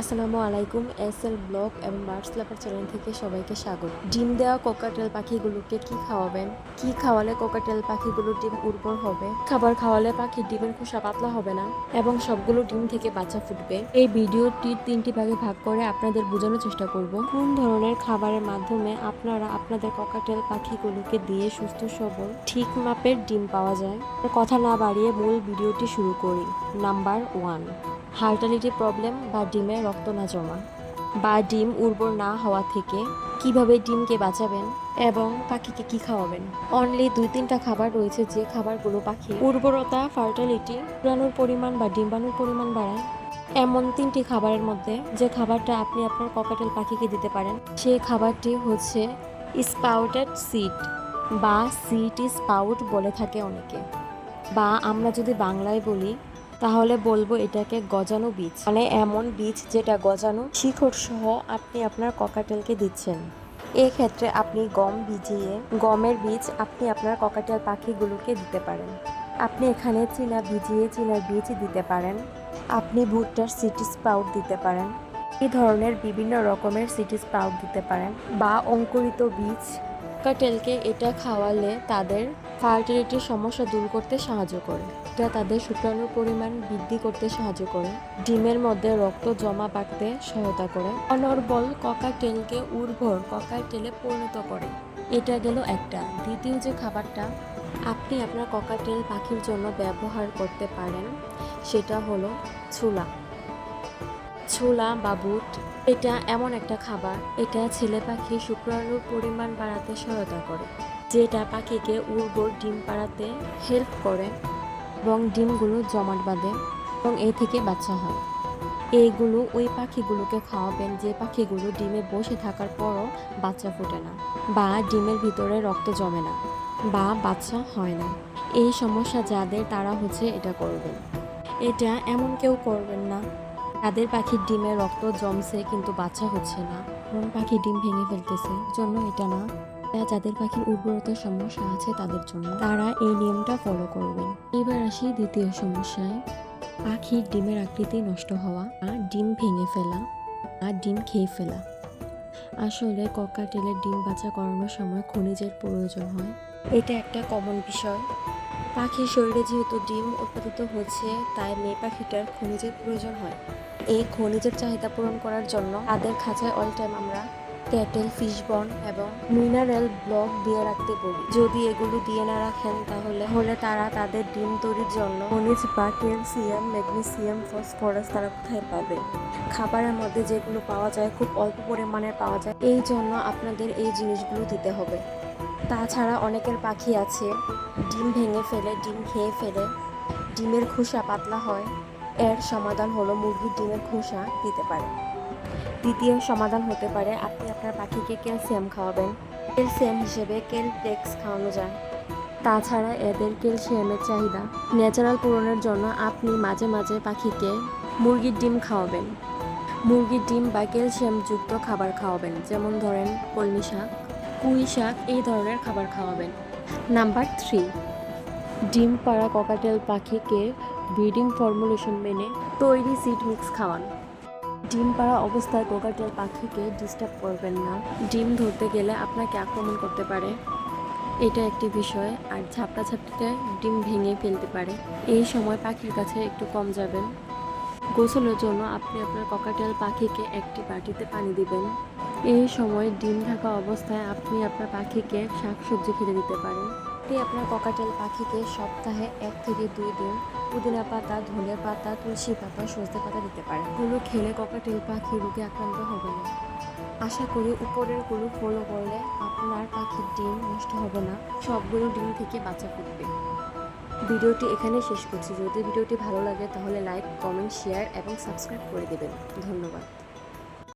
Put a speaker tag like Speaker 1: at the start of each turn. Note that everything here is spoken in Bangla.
Speaker 1: আসসালামু আলাইকুম এস এল ব্লগ এবং বার্ডস লাভার চ্যানেল থেকে সবাইকে স্বাগত। ডিম দেওয়া কোকাটেল পাখিগুলোকে কি খাওয়াবেন? কি খাওয়ালে কোকাটেল পাখিগুলোর ডিম উর্বর হবে? খাবার খাওয়ালে পাখির ডিমের খোসা পাতলা হবে না? এবং সবগুলো ডিম থেকে বাচ্চা ফুটবে? এই ভিডিওটি তিনটি ভাগে ভাগ করে আপনাদের বোঝানোর চেষ্টা করব। কোন ধরনের খাবারের মাধ্যমে আপনারা আপনাদের কোকাটেল পাখিগুলোকে দিয়ে সুস্থ, সবল, ঠিক মাপের ডিম পাওয়া যায়? কথা না বাড়িয়ে মূল ভিডিওটি শুরু করি। নাম্বার ওয়ান, হার্টালিটি প্রবলেম বা ডিমে রক্ত না জমা, বা ডিম উর্বর না হওয়া থেকে কীভাবে ডিমকে বাঁচাবেন এবং পাখিকে কি খাওয়াবেন? অনলি দুই তিনটা খাবার রয়েছে, যে খাবারগুলো পাখি উর্বরতা ফার্টালিটি পুরানোর পরিমাণ বা ডিম্বাণুর পরিমাণ বাড়ায়। এমন তিনটি খাবারের মধ্যে যে খাবারটা আপনি আপনার ককাটেল পাখিকে দিতে পারেন সেই খাবারটি হচ্ছে স্পাউটেড সিড বা সিট স্পাউট বলে থাকে অনেকে। বা আমরা যদি বাংলায় বলি তাহলে বলব এটাকে গজানো বীজ। মানে এমন বীজ যেটা গজানো। শিকড় সহ আপনি আপনার ককাটেলকে দিচ্ছেন। এক্ষেত্রে আপনি গম ভিজিয়ে, গমের বীজ আপনি আপনার ককাটেল পাখিগুলোকে দিতে পারেন। আপনি এখানে চীনা ভিজিয়ে চীনার বীজ দিতে পারেন। আপনি ভুট্টার সিটি স্পাউট দিতে পারেন। এই ধরনের বিভিন্ন রকমের সিটি স্পাউট দিতে পারেন। বা অঙ্কুরিত বীজ। ককাটেলকে এটা খাওয়ালে তাদের ফার্টিলিটির সমস্যা দূর করতে সাহায্য করে। এটা তাদের শুক্রাণুর পরিমাণ বৃদ্ধি করতে সাহায্য করে। ডিমের মধ্যে রক্ত জমা বাড়তে সহায়তা করে। অনর্বল ককাটেলকে উর্বর ককাটেলে পরিণত করে। এটা গেল একটা। দ্বিতীয় যে খাবারটা, আপনি আপনার ককাটেল পাখির জন্য ব্যবহার করতে পারেন, সেটা হলো ছোলা। ছোলা বা বুট, এটা এমন একটা খাবার, এটা ছেলে পাখি শুক্রাণুর পরিমাণ বাড়াতে সহায়তা করে। যেটা পাখিকে উর্বর ডিম পাড়াতে হেল্প করে এবং ডিমগুলো জমাট বাঁধে এবং এই থেকে বাচ্চা হয়। এইগুলো ওই পাখিগুলোকে খাওয়াবেন যে পাখিগুলো ডিমে বসে থাকার পরও বাচ্চা ফোটে না বা ডিমের ভিতরে রক্ত জমে না বা বাচ্চা হয় না। এই সমস্যা যাদের তারা হচ্ছে এটা করবেন। এটা এমন কেউ করবেন না। তাদের পাখির ডিমে রক্ত জমছে কিন্তু বাচ্চা হচ্ছে না। কোন পাখি ডিম ভেঙে ফেলতেছে। জন্য এটা না। এটা যাদের পাখির উর্বরতার সমস্যা আছে তাদের জন্য তারা এই নিয়মটা ফলো করবেন। এবার আসি দ্বিতীয় সমস্যায়। পাখির ডিমের আকৃতি নষ্ট হওয়া আর ডিম ভেঙে ফেলা আর ডিম খেয়ে ফেলা। আসলে ককাটেলের ডিম বাচ্চা করানোর সময় খনিজের প্রয়োজন হয়। এটা একটা কমন বিষয়। পাখির শরীরে যেহেতু ডিম উৎপাদিত হচ্ছে, তাই মেয়ে পাখিটার খনিজের প্রয়োজন হয়। এই খনিজের চাহিদা পূরণ করার জন্য তাদের খাঁচায় অল টাইম আমরা ক্যাটেল ফিশ বন এবং মিনারেল ব্লক দিয়ে রাখতে বলি যদি এগুলো দিয়ে না রাখেন তাহলে হলে তারা তাদের ডিম তৈরির জন্য খনিজ বা ক্যালসিয়াম, ম্যাগনেসিয়াম, ফসফরাস তারা কোথায় পাবে? খাবারের মধ্যে যেগুলো পাওয়া যায়, খুব অল্প পরিমাণে পাওয়া যায়, এই জন্য আপনাদের এই জিনিসগুলো দিতে হবে। তাছাড়া অনেকের পাখি আছে, ডিম ভেঙে ফেলে, ডিম খেয়ে ফেলে, ডিমের খোসা পাতলা হয়, এর সমাধান হলো মুরগির ডিমের খোসা দিতে পারে। দ্বিতীয় সমাধান হতে পারে। আপনি আপনার পাখিকে ক্যালসিয়াম খাওয়াবেন। ক্যালসিয়াম হিসেবে কেলটেক্স খাওয়ানো যায়। তাছাড়া এদের ক্যালসিয়ামের চাহিদা। ন্যাচারাল পূরণের জন্য আপনি মাঝে মাঝে পাখিকে মুরগির ডিম খাওয়াবেন। মুরগির ডিম বা ক্যালসিয়ামযুক্ত খাবার খাওয়াবেন। যেমন ধরেন কলমি শাক, পুঁই শাক, এই ধরনের খাবার খাওয়াবেন। নাম্বার থ্রি, ডিম পাড়া ককাটেল পাখিকে ব্রিডিং ফর্মুলেশন মেনে তৈরি সিড মিক্স খাওয়ান। ডিম পাড়া অবস্থায় কোকাটেল পাখিকে ডিস্টার্ব করবেন না। ডিম ধরতে গেলে আপনাকে আক্রমণ করতে পারে। এটা একটি বিষয়, আর ঝাপটা ঝাপটিতে ডিম ভেঙে ফেলতে পারে। এই সময় পাখির কাছে একটু কম যাবেন। গোসলের জন্য আপনি আপনার ককাটেল পাখিকে একটি বাটিতে পানি দিবেন। এই সময় ডিম ঢাকা অবস্থায় আপনি আপনার পাখিকে শাকসবজি খেতে দিতে পারেন। আপনি আপনার ককাটেল পাখিকে সপ্তাহে এক থেকে দুই দিন পুদিনা পাতা, ধনে পাতা, তুলসী পাতা সজনে পাতা দিতে পারে। এগুলো খেলে ককাটেল পাখি রোগে আক্রান্ত হবে না। আশা করি উপরেরগুলো ফলো করলে আপনার পাখির ডিম নষ্ট হবে না। সবগুলো ডিম থেকে বাচ্চা ফুটবে। ভিডিওটি এখানে শেষ করছি। যদি ভিডিওটি ভালো লাগে তাহলে লাইক, কমেন্ট, শেয়ার এবং সাবস্ক্রাইব করে দেবেন। ধন্যবাদ।